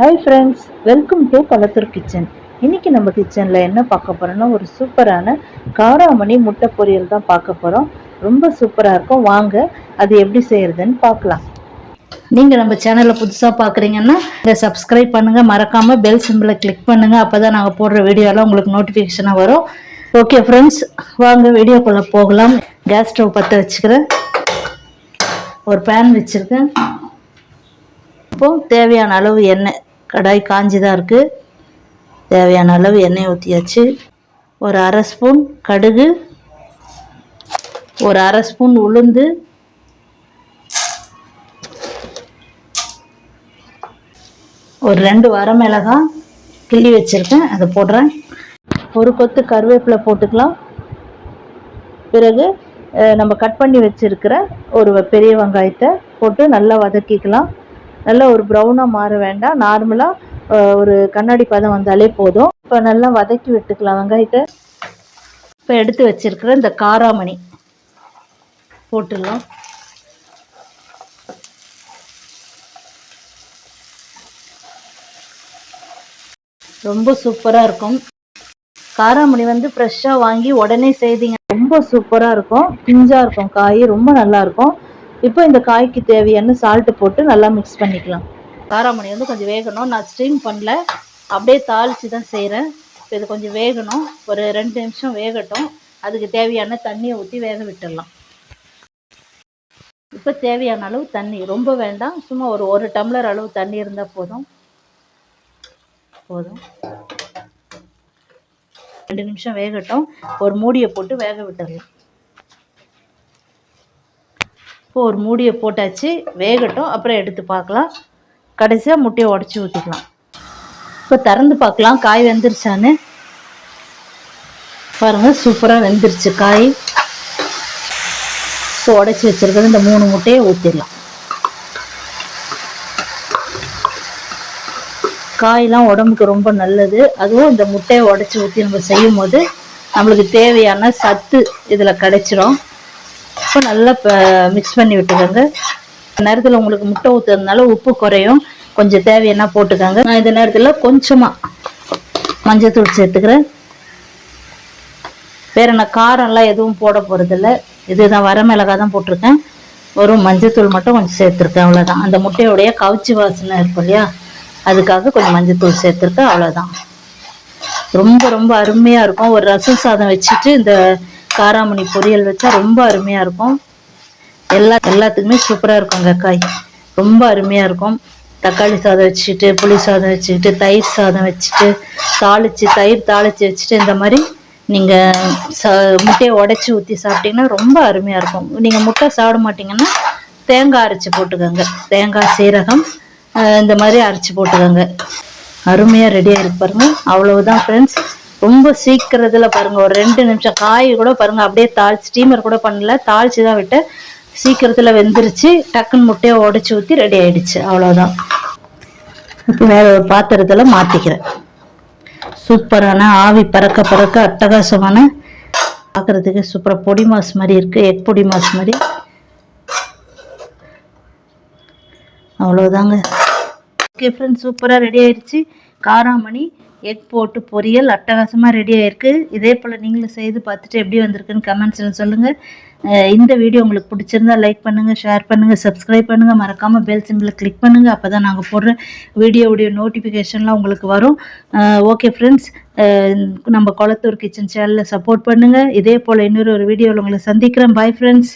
Hi friends welcome to Kolathur kitchen இன்றைக்கி நம்ம கிச்சனில் என்ன பார்க்க போகிறோம்னா ஒரு சூப்பரான காராமணி முட்டை பொரியல் தான் பார்க்க போகிறோம் ரொம்ப சூப்பராக இருக்கும். வாங்க அது எப்படி செய்கிறதுன்னு பார்க்கலாம். நீங்கள் நம்ம சேனலை புதுசாக பார்க்குறீங்கன்னா இதை சப்ஸ்கிரைப் பண்ணுங்கள் மறக்காமல் பெல் சிம்பிளை கிளிக் பண்ணுங்கள் அப்போ தான் நாங்கள் போடுற வீடியோலாம் உங்களுக்கு நோட்டிஃபிகேஷனாக வரும். ஓகே ஃப்ரெண்ட்ஸ் வாங்க வீடியோக்குள்ளே போகலாம். கேஸ் ஸ்டவ் பற்ற வச்சுக்கிறேன். ஒரு பேன் வச்சுருக்கேன். இப்போது தேவையான அளவு எண்ணெய். கடாய் காஞ்சி தான் இருக்குது தேவையான அளவு எண்ணெய் ஊற்றியாச்சு ஒரு அரை ஸ்பூன் கடுகு ஒரு அரை ஸ்பூன் உளுந்து ஒரு ரெண்டு வரமிளகாய் கிள்ளி வச்சுருக்கேன். அதை போடுறேன். ஒரு கொத்து கருவேப்பிலை போட்டுக்கலாம். பிறகு நம்ம கட் பண்ணி வச்சிருக்கிற ஒரு பெரிய வெங்காயத்தை போட்டு நல்லா வதக்கிக்கலாம். நல்லா ஒரு ப்ரௌனாக மாற வேண்டாம். நார்மலாக ஒரு கண்ணாடி பதம் வந்தாலே போதும். இப்போ நல்லா வதக்கி விட்டுக்கலாம். வெங்காயத்தை இப்போ எடுத்து வச்சிருக்கிற இந்த காராமணி. போட்டுடலாம். ரொம்ப சூப்பராக இருக்கும். காராமணி வந்து ஃப்ரெஷ்ஷாக வாங்கி உடனே செய்தீங்க. ரொம்ப சூப்பராக இருக்கும். பிஞ்சாக இருக்கும் காய். ரொம்ப நல்லா இருக்கும். இப்போ இந்த காய்க்கு தேவையான சால்ட்டு போட்டு நல்லா மிக்ஸ் பண்ணிக்கலாம். காராமணி வந்து கொஞ்சம் வேகணும். நான் ஸ்டீம் பண்ணல. அப்படியே தாளித்து தான் செய்கிறேன் இப்போ இது கொஞ்சம் வேகணும். ஒரு ரெண்டு நிமிஷம் வேகட்டும். அதுக்கு தேவையான தண்ணியை ஊற்றி வேக விட்டுடலாம். இப்போ தேவையான அளவு தண்ணி. ரொம்ப வேண்டாம். சும்மா ஒரு ஒரு டம்ளர் அளவு தண்ணி இருந்தால் போதும். போதும். ரெண்டு நிமிஷம் வேகட்டும். ஒரு மூடியை போட்டு வேக விட்டுடலாம். இப்போ ஒரு மூடியை போட்டாச்சு வேகட்டும் அப்புறம் எடுத்து பார்க்கலாம். கடைசியாக முட்டையை உடச்சி ஊற்றிக்கலாம் இப்போ திறந்து பார்க்கலாம் காய் வெந்துருச்சான்னு. பாருங்கள் சூப்பராக வெந்துருச்சு காய். இப்போ உடச்சி வச்சுருக்கிறது இந்த மூணு முட்டையை ஊற்றிடலாம் காயெலாம் உடம்புக்கு ரொம்ப நல்லது. அதுவும் இந்த முட்டையை உடச்சி ஊற்றி நம்ம செய்யும் போது நம்மளுக்கு தேவையான சத்து இதில் கிடைச்சிரும். இப்போ நல்லா மிக்ஸ் பண்ணி விட்டுக்கோங்க. நேரத்தில் உங்களுக்கு முட்டை ஊற்றுறதுனால உப்பு குறையும். கொஞ்சம் தேவையான போட்டுக்கோங்க. நான் இந்த நேரத்தில் கொஞ்சமாக மஞ்சத்தூள் சேர்த்துக்கிறேன். வேற நான் காரம்லாம் எதுவும் போட போகிறதில்ல இதுதான் வரமிளகா தான் போட்டிருக்கேன். ஒரு மஞ்சத்தூள் மட்டும் கொஞ்சம் சேர்த்துருக்கேன் அவ்வளோதான் அந்த முட்டையோடைய கவுச்சி வாசனை இருக்கும் இல்லையா? அதுக்காக கொஞ்சம் மஞ்சத்தூள் சேர்த்துருக்கேன் அவ்வளோதான் ரொம்ப ரொம்ப அருமையாக இருக்கும். ஒரு ரசம் சாதம் வச்சுட்டு இந்த காராமணி பொரியல் வச்சா ரொம்ப அருமையாக இருக்கும். எல்லா எல்லாத்துக்குமே சூப்பராக இருக்குங்க காய். ரொம்ப அருமையாக இருக்கும். தக்காளி சாதம் வச்சுக்கிட்டு புளி சாதம் வச்சுக்கிட்டு தயிர் சாதம் வச்சுட்டு தாளித்து தயிர் தாளித்து வச்சுட்டு இந்த மாதிரி நீங்கள் ச முட்டையை உடச்சி ஊற்றி சாப்பிட்டீங்கன்னா ரொம்ப அருமையாக இருக்கும். நீங்கள் முட்டை சாப்பிட மாட்டீங்கன்னா தேங்காய் அரைச்சி போட்டுக்கோங்க. தேங்காய் சீரகம் இந்த மாதிரி அரைச்சி போட்டுக்கோங்க. அருமையாக ரெடியாக இருக்கு பாருங்க. அவ்வளவுதான் ஃப்ரெண்ட்ஸ் ரொம்ப சீக்கிரத்தில் பாருங்கள் ஒரு ரெண்டு நிமிஷம் காய் கூட பாருங்கள் அப்படியே தாள் ஸ்டீமர் கூட பண்ணல. தாளிச்சு தான் விட்டு சீக்கிரத்தில் வெந்துருச்சு. டக்குன்னு முட்டையை உடச்சி ஊற்றி ரெடி ஆயிடுச்சு. அவ்வளோதான் இப்போ வேற ஒரு பாத்திரத்தில் மாற்றிக்கிறேன் சூப்பரான ஆவி பறக்க பறக்க அட்டகாசமான பார்க்குறதுக்கு சூப்பராக பொடி மாஸ் மாதிரி இருக்குது எக் பொடி மாஸ் மாதிரி. அவ்வளோதாங்க ஓகே ஃப்ரெண்ட்ஸ் சூப்பராக ரெடி ஆயிடுச்சு. காராமணி எக் போட்டு பொரியல் அட்டகாசமாக ரெடி ஆகிருக்கு இதே போல் நீங்களும் செய்து பார்த்துட்டு எப்படி வந்திருக்குன்னு கமெண்ட்ஸில் சொல்லுங்கள் இந்த வீடியோ உங்களுக்கு பிடிச்சிருந்தா லைக் பண்ணுங்கள் ஷேர் பண்ணுங்கள் சப்ஸ்கிரைப் பண்ணுங்கள் மறக்காமல் பெல் சிம்பிளை கிளிக் பண்ணுங்கள் அப்போ தான் நாங்கள் போடுற வீடியோவுடைய நோட்டிஃபிகேஷன்லாம் உங்களுக்கு வரும். ஓகே ஃப்ரெண்ட்ஸ் நம்ம குளத்தூர் கிச்சன் சேனலில் சப்போர்ட் பண்ணுங்கள் இதே போல் இன்னொரு ஒரு வீடியோவில் உங்களை சந்திக்கிறேன். Bye friends